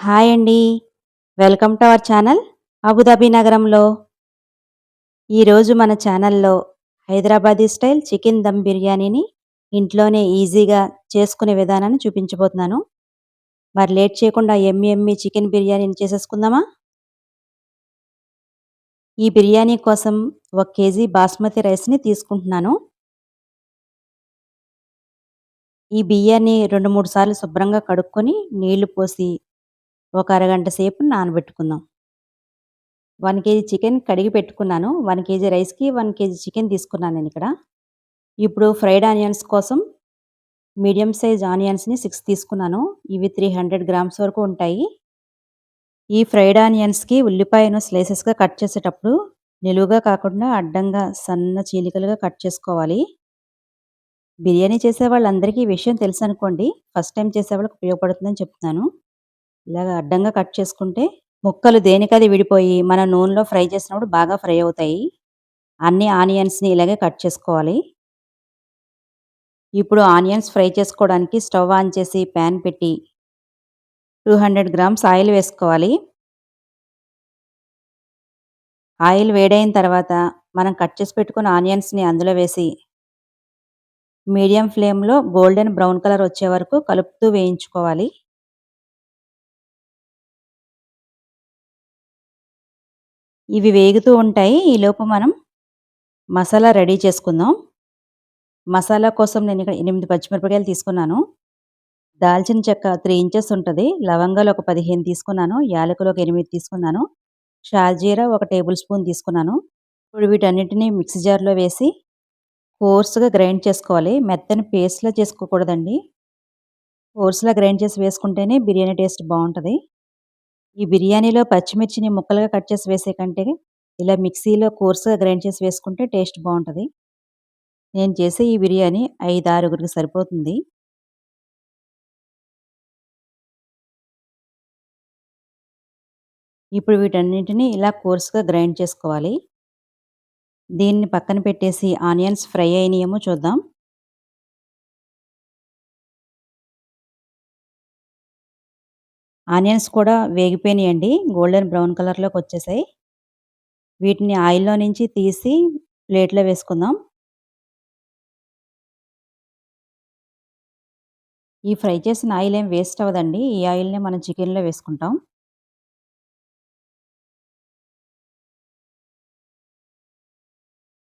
Hi అండి. Welcome to our channel Abu Dhabi నగరంలో. ఈరోజు మన ఛానల్‌లో హైదరాబాదీ స్టైల్ చికెన్ దమ్ బిర్యానీని ఇంట్లోనే ఈజీగా చేసుకునే విధానాన్ని చూపించబోతున్నాను. మరి లేట్ చేయకుండా ఎమ్మి ఎమ్మి చికెన్ బిర్యానీని చేసేసుకుందామా? ఈ బిర్యానీ కోసం ఒక కేజీ బాస్మతి రైస్‌ని తీసుకుంటున్నాను. ఈ బియ్యాన్ని 2, 3 సార్లు శుభ్రంగా కడుక్కొని నీళ్ళు పోసి ఒక అరగంట సేపు నానబెట్టుకుందాం. వన్ కేజీ చికెన్ కడిగి పెట్టుకున్నాను. వన్ కేజీ రైస్‌కి వన్ కేజీ చికెన్ తీసుకున్నాను నేను ఇక్కడ ఇప్పుడు ఫ్రైడ్ ఆనియన్స్ కోసం మీడియం సైజ్ ఆనియన్స్‌ని సిక్స్ తీసుకున్నాను. ఇవి 300 గ్రామ్స్ వరకు ఉంటాయి. ఈ ఫ్రైడ్ ఆనియన్స్‌కి ఉల్లిపాయను స్లైసెస్‌గా కట్ చేసేటప్పుడు నిలువుగా కాకుండా అడ్డంగా సన్న చీలికలుగా కట్ చేసుకోవాలి. బిర్యానీ చేసే వాళ్ళందరికీ ఈ విషయం తెలుసనుకోండి. ఫస్ట్ టైం చేసే వాళ్ళకి ఉపయోగపడుతుందని చెప్తున్నాను. ఇలాగ అడ్డంగా కట్ చేసుకుంటే ముక్కలు దేనికది విడిపోయి మన నూనెలో ఫ్రై చేసినప్పుడు బాగా ఫ్రై అవుతాయి. అన్ని ఆనియన్స్‌ని ఇలాగే కట్ చేసుకోవాలి. ఇప్పుడు ఆనియన్స్ ఫ్రై చేసుకోవడానికి స్టవ్ ఆన్ చేసి పాన్ పెట్టి 200 గ్రామ్స్ ఆయిల్ వేసుకోవాలి. ఆయిల్ వేడైన తర్వాత మనం కట్ చేసి పెట్టుకున్న ఆనియన్స్‌ని అందులో వేసి మీడియం ఫ్లేమ్‌లో గోల్డెన్ బ్రౌన్ కలర్ వచ్చే వరకు కలుపుతూ వేయించుకోవాలి. ఇవి వేగుతూ ఉంటాయి. ఈలోపు మనం మసాలా రెడీ చేసుకుందాం. మసాలా కోసం నేను ఇక్కడ ఎనిమిది పచ్చిమిరపకాయలు తీసుకున్నాను. దాల్చిన చెక్క త్రీ ఇంచెస్ ఉంటుంది లవంగాలు ఒక 15 తీసుకున్నాను. యాలకులు ఒక ఎనిమిది తీసుకున్నాను. షాజీరా ఒక టేబుల్ స్పూన్ తీసుకున్నాను. ఇప్పుడు వీటన్నిటిని మిక్సీ జార్‌లో వేసి కోర్స్‌గా గ్రైండ్ చేసుకోవాలి. మెత్తని పేస్ట్‌లా చేసుకోకూడదండి. కోర్స్‌లా గ్రైండ్ చేసి వేసుకుంటేనే బిర్యానీ టేస్ట్ బాగుంటుంది ఈ బిర్యానీలో పచ్చిమిర్చిని ముక్కలుగా కట్ చేసి వేసే కంటే ఇలా మిక్సీలో కోర్సుగా గ్రైండ్ చేసి వేసుకుంటే టేస్ట్ బాగుంటుంది నేను చేసే ఈ బిర్యానీ 5, 6గురికి సరిపోతుంది. ఇప్పుడు వీటన్నిటిని ఇలా కోర్స్‌గా గ్రైండ్ చేసుకోవాలి. దీన్ని పక్కన పెట్టేసి ఆనియన్స్ ఫ్రై అయినాయేమో చూద్దాం. ఆనియన్స్ కూడా వేగిపోయినాయండి. గోల్డెన్ బ్రౌన్ కలర్‌లోకి వచ్చేసాయి. వీటిని ఆయిల్‌లో నుంచి తీసి ప్లేట్‌లో వేసుకుందాం. ఈ ఫ్రై చేసిన ఆయిల్ ఏం వేస్ట్ అవ్వదండి. ఈ ఆయిల్‌నే మనం చికెన్‌లో వేసుకుంటాం.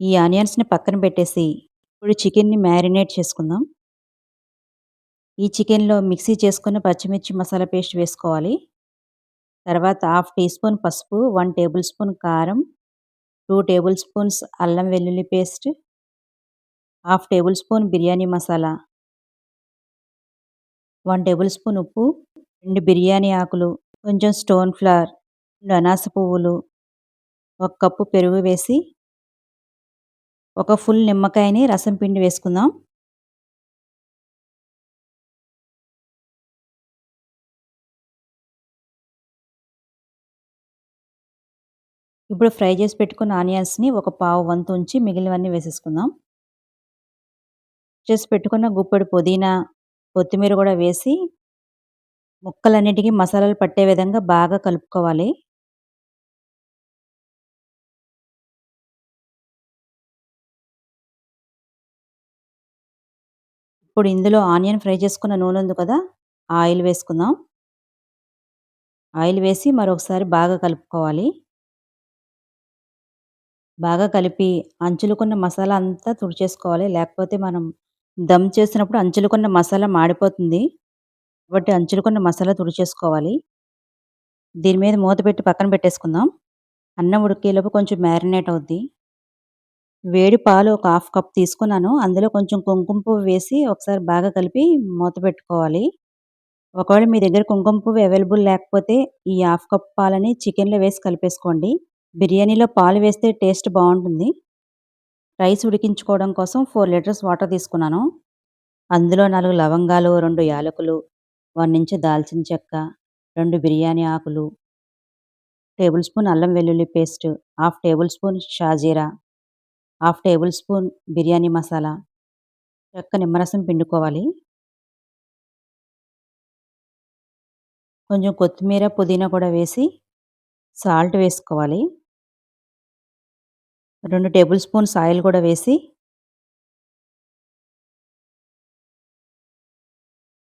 ఈ ఆనియన్స్‌ని పక్కన పెట్టేసి ఇప్పుడు చికెన్‌ని మ్యారినేట్ చేసుకుందాం. ఈ చికెన్‌లో మిక్సీ చేసుకున్న పచ్చిమిర్చి మసాలా పేస్ట్ వేసుకోవాలి. తర్వాత హాఫ్ టీ స్పూన్ పసుపు, వన్ టేబుల్ స్పూన్ కారం, టూ టేబుల్ స్పూన్స్ అల్లం వెల్లుల్లి paste, half tablespoon biryani masala, one tablespoon ఉప్పు, రెండు బిర్యానీ ఆకులు, కొంచెం స్టోన్ ఫ్లవర్, రెండు అనాస పువ్వులు, ఒక కప్పు పెరుగు వేసి ఒక ఫుల్ నిమ్మకాయని రసం పిండి వేసుకుందాం. ఇప్పుడు ఫ్రై చేసి పెట్టుకున్న ఆనియన్స్‌ని ఒక పావు వంతు ఉంచి మిగిలినవన్నీ వేసేసుకుందాం. చేసి పెట్టుకున్న గుప్పెడు పుదీనా, కొత్తిమీర కూడా వేసి ముక్కలన్నిటికీ మసాలాలు పట్టే విధంగా బాగా కలుపుకోవాలి. ఇప్పుడు ఇందులో ఆనియన్ ఫ్రై చేసుకున్న నూనె ఉంది కదా! ఆయిల్ వేసుకుందాం. ఆయిల్ వేసి మరొకసారి బాగా కలుపుకోవాలి. బాగా కలిపి అంచులకున్న మసాలా అంతా తుడిచేసుకోవాలి. లేకపోతే మనం దమ్ చేసినప్పుడు అంచులకున్న మసాలా మాడిపోతుంది. కాబట్టి అంచులకున్న మసాలా తుడిచేసుకోవాలి. దీని మీద మూత పెట్టి పక్కన పెట్టేసుకుందాం. అన్నం ఉడికేలోపు కొంచెం మ్యారినేట్ అవుద్ది. వేడి పాలు ఒక హాఫ్ కప్ తీసుకున్నాను. అందులో కొంచెం కుంకుమ పువ్వు వేసి ఒకసారి బాగా కలిపి మూత పెట్టుకోవాలి. ఒకవేళ మీ దగ్గర కుంకుమ పువ్వు అవైలబుల్ లేకపోతే ఈ హాఫ్ కప్ పాలని చికెన్‌లో వేసి కలిపేసుకోండి. బిర్యానీలో పాలు వేస్తే టేస్ట్ బాగుంటుంది రైస్ ఉడికించుకోవడం కోసం ఫోర్ లీటర్స్ వాటర్ తీసుకున్నాను. అందులో నాలుగు లవంగాలు, రెండు యాలకులు, వన్ ఇంచ్ దాల్చిన చెక్క, రెండు బిర్యానీ ఆకులు, టేబుల్ స్పూన్ అల్లం వెల్లుల్లి పేస్ట్, హాఫ్ టేబుల్ స్పూన్ షాజీరా, half tablespoon biryani masala, చెక్క నిమ్మరసం పిండుకోవాలి. కొంచెం కొత్తిమీర, పుదీనా కూడా వేసి సాల్ట్ వేసుకోవాలి. రెండు టేబుల్ స్పూన్స్ ఆయిల్ కూడా వేసి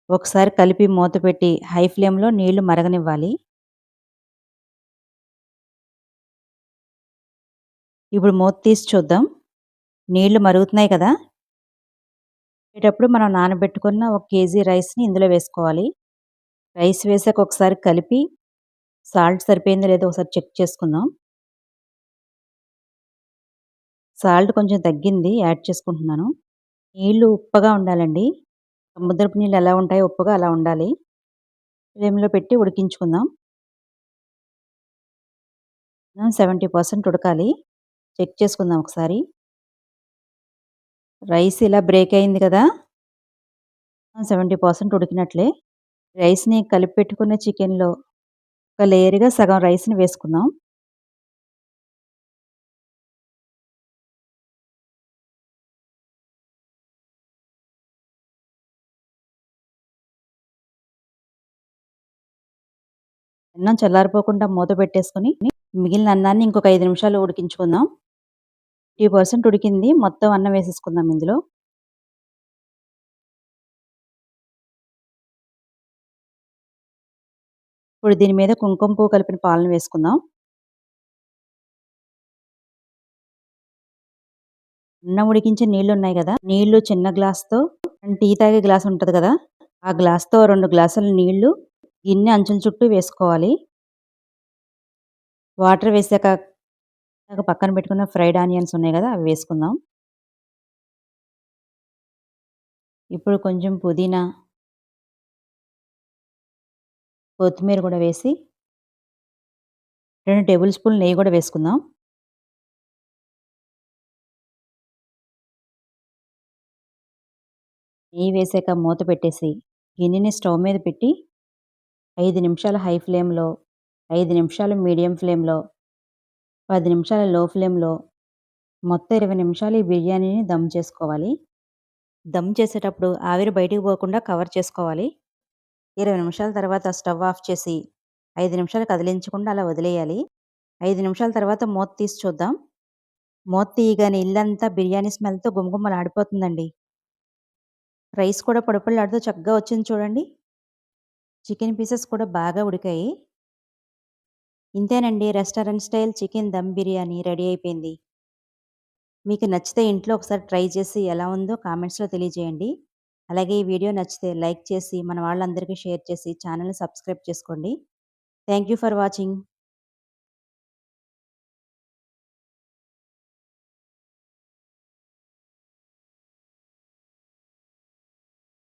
ఒకసారి కలిపి మూత పెట్టి హై ఫ్లేమ్‌లో నీళ్ళు మరగనివ్వాలి. ఇప్పుడు మూత తీసి చూద్దాం. నీళ్ళు మరుగుతున్నాయి కదా! వచ్చేటప్పుడు మనం నానబెట్టుకున్న ఒక కేజీ రైస్‌ని ఇందులో వేసుకోవాలి. రైస్ వేసాక ఒకసారి కలిపి సాల్ట్ సరిపోయిందో లేదో ఒకసారి చెక్ చేసుకుందాం. సాల్ట్ కొంచెం తగ్గింది యాడ్ చేసుకుంటున్నాను. నీళ్ళు ఉప్పగా ఉండాలండి. సముద్రపు నీళ్ళు ఎలా ఉంటాయో ఉప్పగా అలా ఉండాలి. ఫ్లేమ్‌లో పెట్టి ఉడికించుకుందాం. సెవెంటీ పర్సెంట్ ఉడకాలి. చెక్ చేసుకుందాం ఒకసారి. రైస్ ఇలా బ్రేక్ అయింది కదా! సెవెంటీ పర్సెంట్ ఉడికినట్లే. రైస్‌ని కలిపి పెట్టుకున్న చికెన్‌లో ఒక లేయర్‌గా సగం రైస్‌ని వేసుకుందాం. అన్నం చల్లారిపోకుండా మూత పెట్టేసుకొని మిగిలిన అన్నాన్ని ఇంకొక ఐదు నిమిషాలు ఉడికించుకుందాం. 50% ఉడికింది. మొత్తం అన్నం వేసేసుకుందాం ఇందులో. ఇప్పుడు దీని మీద కుంకుమ పువ్వు కలిపిన పాలను వేసుకుందాం. అన్నం ఉడికించే నీళ్ళున్నాయి కదా నీళ్ళు చిన్న గ్లాస్‌తో టీ తాగే గ్లాస్ ఉంటుంది కదా! ఆ గ్లాస్‌తో రెండు గ్లాసుల నీళ్ళు గిన్నె అంచుల చుట్టూ వేసుకోవాలి. వాటర్ వేసాక పక్కన పెట్టుకున్న ఫ్రైడ్ ఆనియన్స్ ఉన్నాయి కదా! అవి వేసుకుందాం. ఇప్పుడు కొంచెం పుదీనా కొత్తిమీర కూడా వేసి రెండు టేబుల్ స్పూన్ నెయ్యి కూడా వేసుకుందాం. నెయ్యి వేసాక మూత పెట్టేసి గిన్నెని స్టవ్ మీద పెట్టి ఐదు నిమిషాలు హై ఫ్లేమ్‌లో, ఐదు నిమిషాలు మీడియం ఫ్లేమ్‌లో, పది నిమిషాలు లో ఫ్లేమ్‌లో మొత్తం 20 నిమిషాలు ఈ బిర్యానీని దమ్ చేసుకోవాలి. దమ్ చేసేటప్పుడు ఆవిరి బయటికి పోకుండా కవర్ చేసుకోవాలి. 20 నిమిషాల తర్వాత స్టవ్ ఆఫ్ చేసి ఐదు నిమిషాలు కదిలించకుండా అలా వదిలేయాలి. ఐదు నిమిషాల తర్వాత మూత తీసి చూద్దాం. మూత తీయగానే ఇల్లంతా బిర్యానీ స్మెల్‌తో గుమగుమలాడిపోతుందండి. రైస్ కూడా పొడి చక్కగా వచ్చింది చూడండి. చికెన్ పీసెస్ కూడా బాగా ఉడికాయి. ఇంతేనండి restaurant style chicken dum biryani ready అయిపోయింది. మీకు నచ్చితే ఇంట్లో ఒకసారి ట్రై చేసి ఎలా ఉందో కామెంట్స్‌లో తెలియజేయండి. అలాగే ఈ వీడియో నచ్చితే లైక్ చేసి మన వాళ్ళందరికీ షేర్ చేసి ఛానల్‌ని సబ్స్క్రైబ్ చేసుకోండి. Thank you for watching.